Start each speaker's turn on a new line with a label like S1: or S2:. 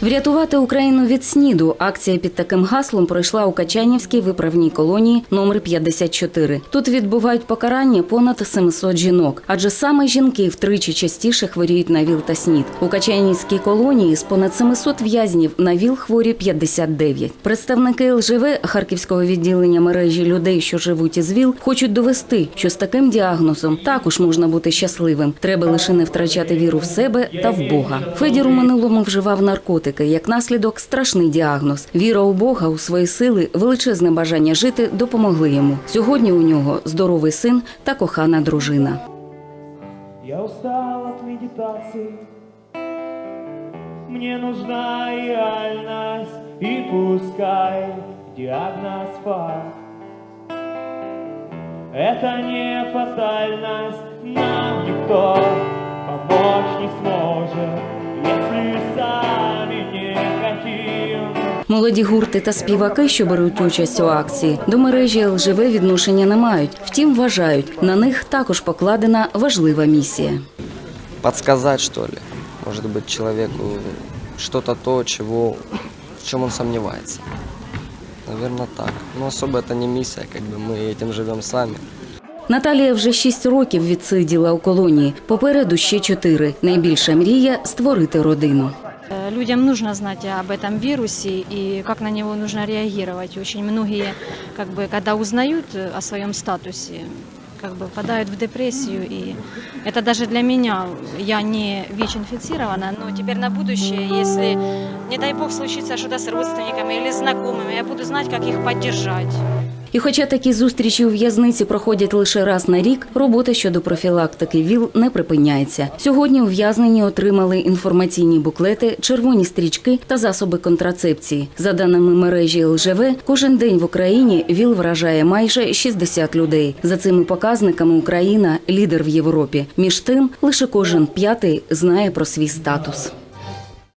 S1: Врятувати Україну від сніду. Акція під таким гаслом пройшла у Качанівській виправній колонії номер 54. Тут відбувають покарання понад 700 жінок, адже саме жінки втричі частіше хворіють на ВІЛ та СНІД. У Качанівській колонії з понад 700 в'язнів на ВІЛ хворі 59. Представники ЛЖВ Харківського відділення мережі людей, що живуть із ВІЛ, хочуть довести, що з таким діагнозом також можна бути щасливим. Треба лише не втрачати віру в себе та в Бога. Федір у минулому вживав наркотики. Як наслідок, страшний діагноз. Віра у Бога, у свої сили, величезне бажання жити допомогли йому. Сьогодні у нього здоровий син та кохана дружина.
S2: Я устал от медитации Мне нужна реальность И пускай диагноз факт Это не фатальность Нам никто
S1: Молоді гурти та співаки, що беруть участь у акції, до мережі ЛЖВ відношення не мають. Втім, вважають, на них також покладена важлива місія.
S3: подсказать, что ли, может быть, человеку что-то то, чего, в чем он сомневается. Наверное, так. Но особо это не миссия, как бы мы этим живем сами.
S1: Наталія вже шість років відсиділа у колонії. Попереду ще чотири. Найбільша мрія створити родину.
S4: Э, Людям нужно знать об этом вирусе и как на него нужно реагировать. Очень многие, как бы, когда узнают э, о своем статусе, как бы впадают в депрессию. И это даже для меня, я не ВИЧ-инфицирована, но теперь на будущее, если, не дай бог, случится что-то с родственниками или знакомыми, я буду знать, как их поддержать.
S1: І хоча такі зустрічі у в'язниці проходять лише раз на рік, робота щодо профілактики ВІЛ не припиняється. Сьогодні ув'язнені отримали інформаційні буклети, червоні стрічки та засоби контрацепції. За даними мережі ЛЖВ, кожен день в Україні ВІЛ вражає майже 60 людей. За цими показниками Україна лідер в Європі. Між тим, лише кожен п'ятий знає про свій статус.